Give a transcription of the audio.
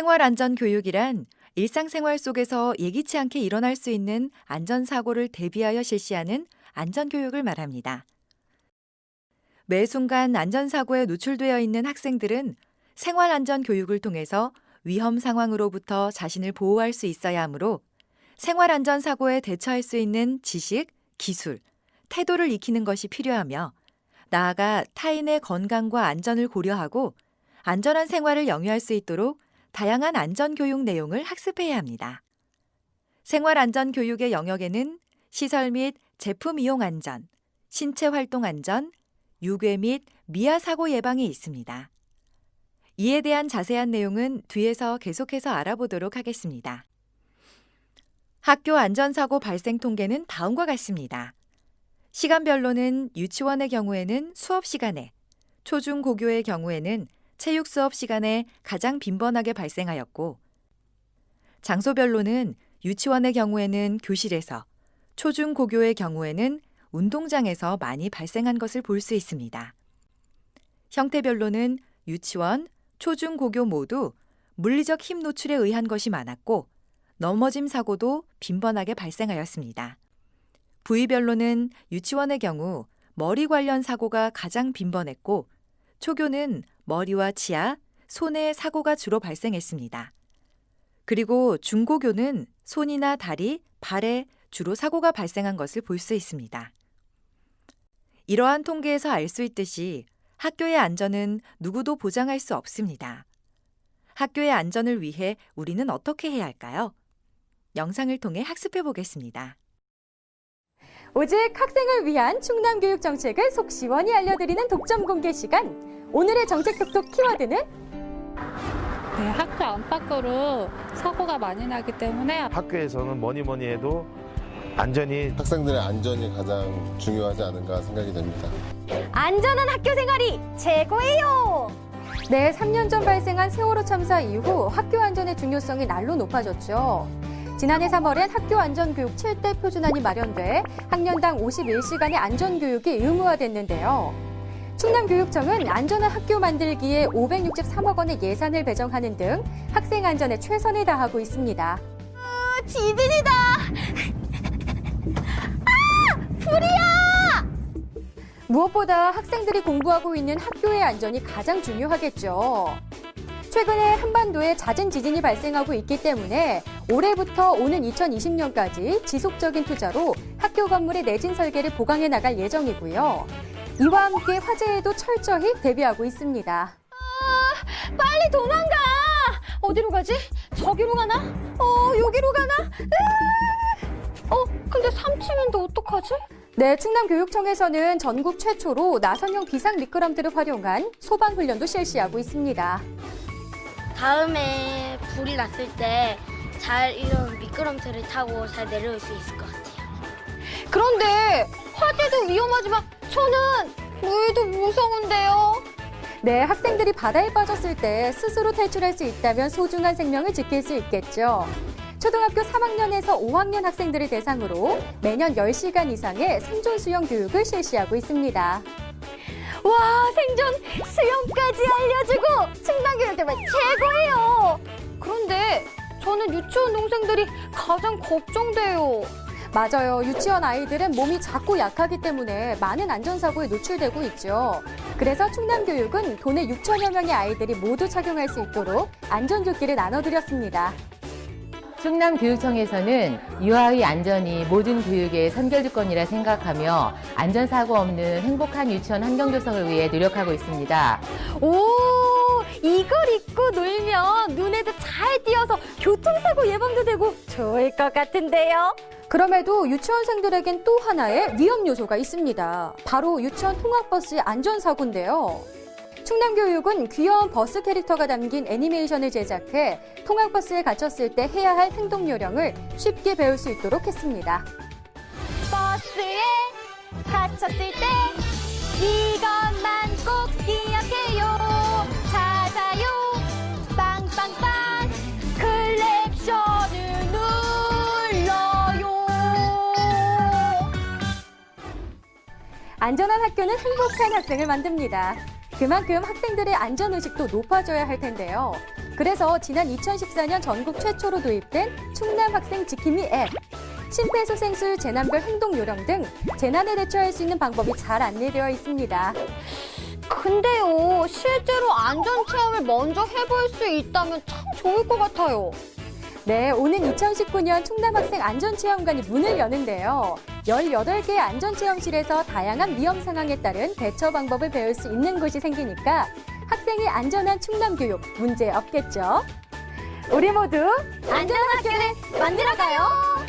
생활안전교육이란 일상생활 속에서 예기치 않게 일어날 수 있는 안전사고를 대비하여 실시하는 안전교육을 말합니다. 매 순간 안전사고에 노출되어 있는 학생들은 생활안전교육을 통해서 위험 상황으로부터 자신을 보호할 수 있어야 하므로 생활안전사고에 대처할 수 있는 지식, 기술, 태도를 익히는 것이 필요하며 나아가 타인의 건강과 안전을 고려하고 안전한 생활을 영위할 수 있도록 다양한 안전교육 내용을 학습해야 합니다. 생활안전교육의 영역에는 시설 및 제품 이용 안전, 신체 활동 안전, 유괴 및 미아 사고 예방이 있습니다. 이에 대한 자세한 내용은 뒤에서 계속해서 알아보도록 하겠습니다. 학교 안전사고 발생 통계는 다음과 같습니다. 시간별로는 유치원의 경우에는 수업 시간에, 초중 고교의 경우에는 체육 수업 시간에 가장 빈번하게 발생하였고, 장소별로는 유치원의 경우에는 교실에서, 초중 고교의 경우에는 운동장에서 많이 발생한 것을 볼 수 있습니다. 형태별로는 유치원, 초중 고교 모두 물리적 힘 노출에 의한 것이 많았고, 넘어짐 사고도 빈번하게 발생하였습니다. 부위별로는 유치원의 경우 머리 관련 사고가 가장 빈번했고, 초교는 머리와 치아, 손에 사고가 주로 발생했습니다. 그리고 중고교는 손이나 다리, 발에 주로 사고가 발생한 것을 볼 수 있습니다. 이러한 통계에서 알 수 있듯이 학교의 안전은 누구도 보장할 수 없습니다. 학교의 안전을 위해 우리는 어떻게 해야 할까요? 영상을 통해 학습해 보겠습니다. 오직 학생을 위한 충남 교육 정책을 속 시원히 알려드리는 독점 공개 시간. 오늘의 정책 톡톡 키워드는 네, 학교 안팎으로 사고가 많이 나기 때문에 학교에서는 뭐니 뭐니 해도 안전이 학생들의 안전이 가장 중요하지 않은가 생각이 됩니다. 안전한 학교 생활이 최고예요. 네, 3년 전 발생한 세월호 참사 이후 학교 안전의 중요성이 날로 높아졌죠. 지난해 3월엔 학교 안전교육 7대 표준안이 마련돼 학년당 51시간의 안전교육이 의무화됐는데요. 충남교육청은 안전한 학교 만들기에 563억 원의 예산을 배정하는 등 학생 안전에 최선을 다하고 있습니다. 지진이다! 무엇보다 학생들이 공부하고 있는 학교의 안전이 가장 중요하겠죠. 최근에 한반도에 잦은 지진이 발생하고 있기 때문에 올해부터 오는 2020년까지 지속적인 투자로 학교 건물의 내진 설계를 보강해 나갈 예정이고요. 이와 함께 화재에도 철저히 대비하고 있습니다. 빨리 도망가! 어디로 가지? 저기로 가나? 어, 여기로 가나? 으아! 어, 근데 3층인데 어떡하지? 네, 충남교육청에서는 전국 최초로 나선형 비상 미끄럼틀을 활용한 소방 훈련도 실시하고 있습니다. 다음에 불이 났을 때 잘 이런 미끄럼틀을 타고 잘 내려올 수 있을 것 같아요. 그런데 화재도 위험하지만 저는 물도 무서운데요. 네, 학생들이 바다에 빠졌을 때 스스로 탈출할 수 있다면 소중한 생명을 지킬 수 있겠죠. 초등학교 3학년에서 5학년 학생들을 대상으로 매년 10시간 이상의 생존 수영 교육을 실시하고 있습니다. 와, 생존 수영까지 알려주고 충남교육 정말 최고예요. 그런데 저는 유치원 동생들이 가장 걱정돼요. 맞아요. 유치원 아이들은 몸이 작고 약하기 때문에 많은 안전사고에 노출되고 있죠. 그래서 충남교육은 도내 6천여 명의 아이들이 모두 착용할 수 있도록 안전조끼를 나눠드렸습니다. 충남교육청에서는 유아의 안전이 모든 교육의 선결조건이라 생각하며 안전사고 없는 행복한 유치원 환경 조성을 위해 노력하고 있습니다. 오, 이걸 입고 놀면 눈에도 잘 띄어서 교통사고 예방도 되고 좋을 것 같은데요. 그럼에도 유치원생들에겐 또 하나의 위험 요소가 있습니다. 바로 유치원 통학버스의 안전사고인데요. 충남교육은 귀여운 버스 캐릭터가 담긴 애니메이션을 제작해 통학버스에 갇혔을 때 해야 할 행동 요령을 쉽게 배울 수 있도록 했습니다. 버스에 갇혔을 때 이것만 꼭 기억해요. 찾아요. 빵빵빵. 클렉션을 눌러요. 안전한 학교는 행복한 학생을 만듭니다. 그만큼 학생들의 안전의식도 높아져야 할 텐데요. 그래서 지난 2014년 전국 최초로 도입된 충남 학생 지킴이 앱. 심폐소생술, 재난별 행동 요령 등 재난에 대처할 수 있는 방법이 잘 안내되어 있습니다. 근데요, 실제로 안전 체험을 먼저 해볼 수 있다면 참 좋을 것 같아요. 네, 오는 2019년 충남학생 안전체험관이 문을 여는데요. 18개의 안전체험실에서 다양한 위험 상황에 따른 대처 방법을 배울 수 있는 곳이 생기니까 학생의 안전한 충남 교육 문제 없겠죠? 우리 모두 안전한 학교를 만들어가요!